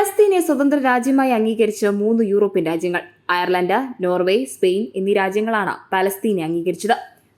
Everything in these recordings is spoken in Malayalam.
പലസ്തീനെ സ്വതന്ത്ര രാജ്യമായി അംഗീകരിച്ച മൂന്ന് യൂറോപ്യൻ രാജ്യങ്ങൾ അയർലൻഡ് നോർവേ സ്പെയിൻ എന്നീ രാജ്യങ്ങളാണ് പലസ്തീനെ അംഗീകരിച്ചത്.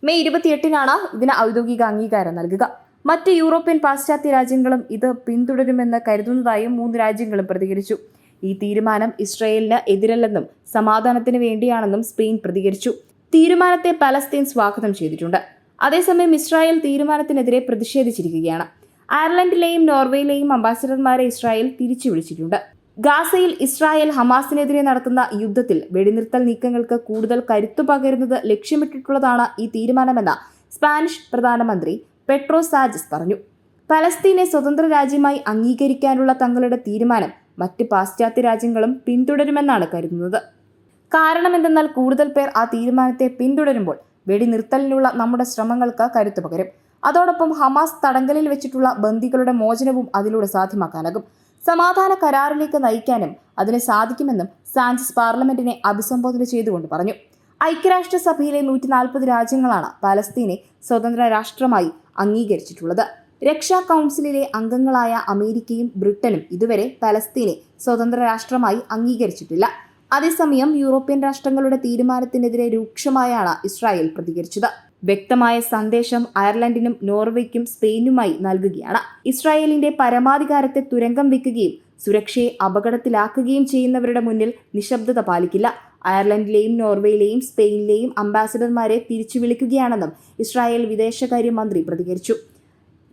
മെയ് ഇരുപത്തിയെട്ടിനാണ് ഇതിന് ഔദ്യോഗിക അംഗീകാരം നൽകുക. മറ്റ് യൂറോപ്യൻ പാശ്ചാത്യ രാജ്യങ്ങളും ഇത് പിന്തുടരുമെന്ന് കരുതുന്നതായും മൂന്ന് രാജ്യങ്ങളും പ്രതികരിച്ചു. ഈ തീരുമാനം ഇസ്രയേലിന് എതിരല്ലെന്നും സമാധാനത്തിന് വേണ്ടിയാണെന്നും സ്പെയിൻ പ്രതികരിച്ചു. തീരുമാനത്തെ പലസ്തീൻ സ്വാഗതം ചെയ്തിട്ടുണ്ട്. അതേസമയം ഇസ്രായേൽ തീരുമാനത്തിനെതിരെ പ്രതിഷേധിച്ചിരിക്കുകയാണ്. അയർലൻഡിലെയും നോർവേയിലെയും അംബാസിഡർമാരെ ഇസ്രായേൽ തിരിച്ചു വിളിച്ചിട്ടുണ്ട് ഗാസയിൽ ഇസ്രായേൽ ഹമാസിനെതിരെ നടത്തുന്ന യുദ്ധത്തിൽ വെടിനിർത്തൽ നീക്കങ്ങൾക്ക് കൂടുതൽ കരുത്തു പകരുന്നത് ലക്ഷ്യമിട്ടിട്ടുള്ളതാണ് ഈ തീരുമാനമെന്ന് സ്പാനിഷ് പ്രധാനമന്ത്രി പെട്രോ സാജസ് പറഞ്ഞു. പലസ്തീനെ സ്വതന്ത്ര രാജ്യമായി അംഗീകരിക്കാനുള്ള തങ്ങളുടെ തീരുമാനം മറ്റ് പാശ്ചാത്യ രാജ്യങ്ങളും പിന്തുടരുമെന്നാണ് കരുതുന്നത്. കാരണമെന്തെന്നാൽ കൂടുതൽ പേർ ആ തീരുമാനത്തെ പിന്തുടരുമ്പോൾ വെടിനിർത്തലിനുള്ള നമ്മുടെ ശ്രമങ്ങൾക്ക് കരുത്തു പകരും. അതോടൊപ്പം ഹമാസ് തടങ്കലിൽ വെച്ചിട്ടുള്ള ബന്ദികളുടെ മോചനവും അതിലൂടെ സാധ്യമാക്കാനാകും. സമാധാന കരാറിലേക്ക് നയിക്കാനും അതിന് സാധിക്കുമെന്നും സാഞ്ചസ് പാർലമെന്റിനെ അഭിസംബോധന ചെയ്തുകൊണ്ട് പറഞ്ഞു. ഐക്യരാഷ്ട്രസഭയിലെ നൂറ്റി നാൽപ്പത് രാജ്യങ്ങളാണ് പലസ്തീനെ സ്വതന്ത്ര രാഷ്ട്രമായി അംഗീകരിച്ചിട്ടുള്ളത്. രക്ഷാ കൗൺസിലിലെ അംഗങ്ങളായ അമേരിക്കയും ബ്രിട്ടനും ഇതുവരെ പലസ്തീനെ സ്വതന്ത്ര രാഷ്ട്രമായി അംഗീകരിച്ചിട്ടില്ല. അതേസമയം യൂറോപ്യൻ രാഷ്ട്രങ്ങളുടെ തീരുമാനത്തിനെതിരെ രൂക്ഷമായാണ് ഇസ്രായേൽ പ്രതികരിച്ചത്. വ്യക്തമായ സന്ദേശം അയർലൻഡിനും നോർവേക്കും സ്പെയിനുമായി നൽകുകയാണ്. ഇസ്രായേലിന്റെ പരമാധികാരത്തെ തുരങ്കം വെക്കുകയും സുരക്ഷയെ അപകടത്തിലാക്കുകയും ചെയ്യുന്നവരുടെ മുന്നിൽ നിശബ്ദത പാലിക്കില്ല. അയർലൻഡിലെയും നോർവേയിലെയും സ്പെയിനിലെയും അംബാസിഡർമാരെ തിരിച്ചു വിളിക്കുകയാണെന്നും ഇസ്രായേൽ വിദേശകാര്യമന്ത്രി പ്രതികരിച്ചു.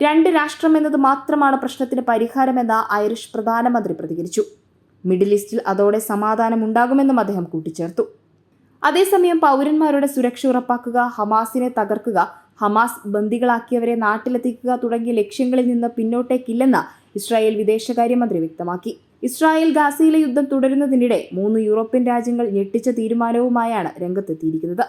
രണ്ട് രാഷ്ട്രം എന്നത് മാത്രമാണ് പ്രശ്നത്തിന് പരിഹാരമെന്ന് ഐറിഷ് പ്രധാനമന്ത്രി പ്രതികരിച്ചു. മിഡിൽ ഈസ്റ്റിൽ അതോടെ സമാധാനമുണ്ടാകുമെന്നും അദ്ദേഹം കൂട്ടിച്ചേർത്തു. അതേസമയം പൗരന്മാരുടെ സുരക്ഷ ഉറപ്പാക്കുക ഹമാസിനെ തകർക്കുക ഹമാസ് ബന്ദികളാക്കിയവരെ നാട്ടിലെത്തിക്കുക തുടങ്ങിയ ലക്ഷ്യങ്ങളിൽ നിന്ന് പിന്നോട്ടേക്കില്ലെന്ന് ഇസ്രായേൽ വിദേശകാര്യമന്ത്രി വ്യക്തമാക്കി. ഇസ്രായേൽ ഗാസയിലെ യുദ്ധം തുടരുന്നതിനിടെ മൂന്ന് യൂറോപ്യൻ രാജ്യങ്ങൾ ഞെട്ടിച്ച തീരുമാനവുമായാണ് രംഗത്തെത്തിയിരിക്കുന്നത്.